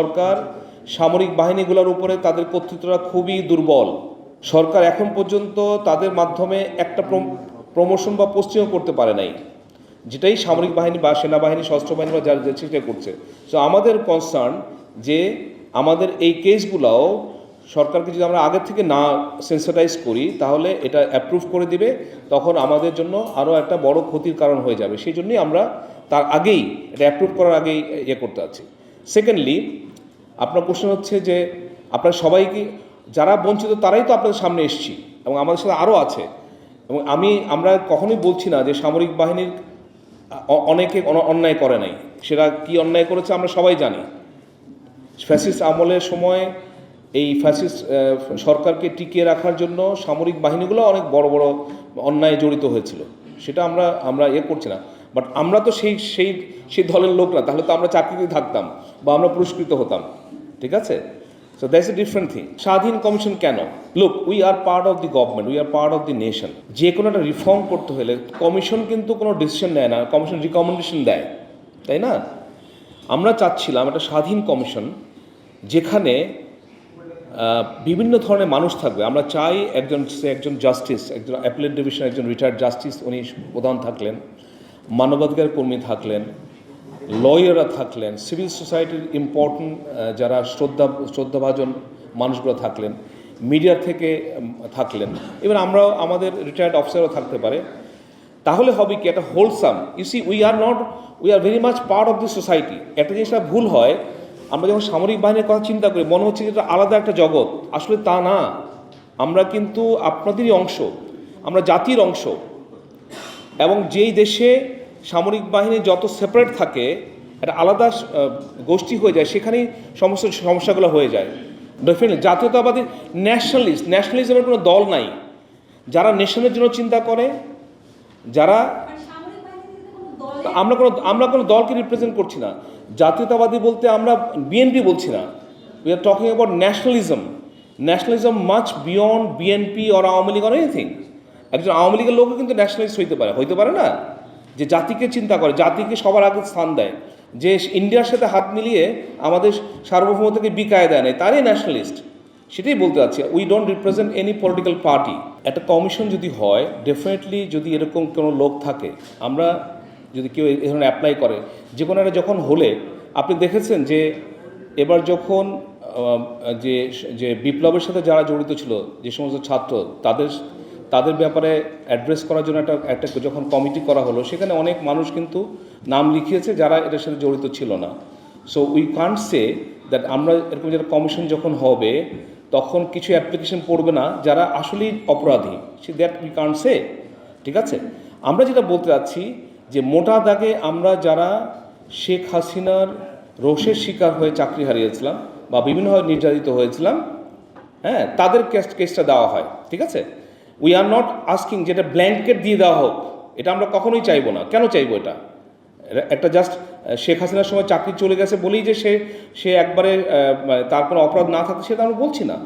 সরকার সামরিক বাহিনীগুলোর উপরে তাদের কর্তৃত্বটা খুবই দুর্বল। সরকার এখন পর্যন্ত তাদের মাধ্যমে একটা প্রমোশন বা পোস্টিংও করতে পারে নাই। যেটাই সামরিক বাহিনী বা সেনাবাহিনী, সশস্ত্র বাহিনী বা যারা যে সেটা করছে। সো আমাদের কনসার্ন যে আমাদের এই কেসগুলোও সরকারকে যদি আমরা আগের থেকে না সেন্সিটাইজ করি, তাহলে এটা অ্যাপ্রুভ করে দিবে, তখন আমাদের জন্য আরও একটা বড় ক্ষতির কারণ হয়ে যাবে। সেই জন্যই আমরা তার আগেই এটা অ্যাপ্রুভ করার আগেই ইয়ে করতে আছি সেকেন্ডলি আপনার প্রশ্ন হচ্ছে যে আপনারা সবাইকে যারা বঞ্চিত তারাই তো আপনাদের সামনে এসছি এবং আমাদের সাথে আরও আছে। এবং আমি আমরা কখনোই বলছি না যে সামরিক বাহিনীর অনেকে অন্যায় করে নাই। সেটা কি অন্যায় করেছে আমরা সবাই জানি। ফ্যাসিস্ট আমলের সময় এই ফ্যাসিস্ট আহ, সরকারকে টিকিয়ে রাখার জন্য সামরিক বাহিনীগুলো অনেক বড় বড় অন্যায় জড়িত হয়েছিল। সেটা আমরা আমরা ইয়ে করছি না। বাট আমরা তো সেই সেই সেই দলের লোক না তাহলে তো আমরা চাকরিতে থাকতাম বা আমরা পুরস্কৃত হতাম। ঠিক আছে? So that's a different thing স্বাধীন কমিশন কেন? Look we are part of the government we are part of the nation যে কোনো একটা রিফর্ম করতে হলে কমিশন কিন্তু কোনো ডিসিশন নেয় না, কমিশন রিকমেন্ডেশন দেয়। তাই না? আমরা চাচ্ছিলাম একটা স্বাধীন কমিশন যেখানে বিভিন্ন ধরনের মানুষ থাকবে। আমরা চাই একজন একজন জাস্টিস একজন অ্যাপিলেট ডিভিশন একজন রিটায়ার্ড জাস্টিস উনি প্রধান থাকলেন। মানবাধিকার কর্মী থাকলেন, লয়াররা থাকলেন, সিভিল সোসাইটির ইম্পর্টেন্ট যারা শ্রদ্ধা, শ্রদ্ধাভাজন মানুষগুলো থাকলেন মিডিয়া থেকে থাকলেন। এবার আমরাও আমাদের রিটায়ার্ড অফিসারও থাকতে পারে। তাহলে হবে কি? একটা wholesome you see we are not we are very much part of the society একটা জিনিসটা ভুল হয়, আমরা যখন সামরিক বাহিনীর কথা চিন্তা করি, মনে হচ্ছে যে এটা আলাদা একটা জগৎ। আসলে তা না। আমরা কিন্তু আপনাদেরই অংশ। আমরা জাতির অংশ। এবং যেই দেশে সামরিক বাহিনী যত সেপারেট থাকে একটা আলাদা গোষ্ঠী হয়ে যায় সেখানেই সমস্ত সমস্যাগুলো হয়ে যায়। ডেফিনেটলি জাতীয়তাবাদী ন্যাশনালিস্ট ন্যাশনালিজমের কোনো দল নাই। যারা নেশনের জন্য চিন্তা করে যারা আমরা কোনো আমরা কোনো দলকে রিপ্রেজেন্ট করছি না। জাতীয়তাবাদী বলতে আমরা বিএনপি বলছি না। We are talking about nationalism nationalism much beyond BNP or Awami League or anything একজন আওয়ামী লীগের লোকও কিন্তু ন্যাশনালিস্ট হইতে পারে। হইতে পারে না? যে জাতিকে চিন্তা করে, জাতিকে সবার আগে স্থান দেয়। যে ইন্ডিয়ার সাথে হাত মিলিয়ে আমাদের সার্বভৌমতাকে বিকায় দেয় নেই, তারই ন্যাশনালিস্ট সেটাই বলতে চাচ্ছি। We don't represent any political party একটা কমিশন যদি হয় ডেফিনেটলি যদি এরকম কোনো লোক থাকে, আমরা যদি কেউ এই ধরনের অ্যাপ্লাই করে, যে কোনো একটা যখন হলে, আপনি দেখেছেন যে এবার যখন যে যে বিপ্লবের সাথে যারা জড়িত ছিল, যে সমস্ত ছাত্র, তাদের তাদের ব্যাপারে অ্যাড্রেস করার জন্য একটা একটা যখন কমিটি করা হলো, সেখানে অনেক মানুষ কিন্তু নাম লিখিয়েছে যারা এটার সাথে জড়িত ছিল না। So we can't say that আমরা এরকম যারা কমিশন যখন হবে, তখন কিছু অ্যাপ্লিকেশন পড়বে না যারা আসলেই অপরাধী। Say that we can't say ঠিক আছে? আমরা যেটা বলতে চাচ্ছি যে মোটা দাগে আমরা যারা শেখ হাসিনার রোষের শিকার হয়ে চাকরি হারিয়েছিলাম বা বিভিন্নভাবে নির্যাতিত হয়েছিলাম হ্যাঁ তাদের কেস কেসটা দেওয়া হয়, ঠিক আছে? উই আর নট আস্কিং যেটা ব্ল্যাঙ্কেট দিয়ে দেওয়া হোক, এটা আমরা কখনোই চাইব না। কেন চাইব এটা? একটা জাস্ট শেখ হাসিনার সময় চাকরি চলে গেছে বলেই যে সে সে একবারে তার কোনো অপরাধ না থাকতে, সেটা আমরা বলছি না।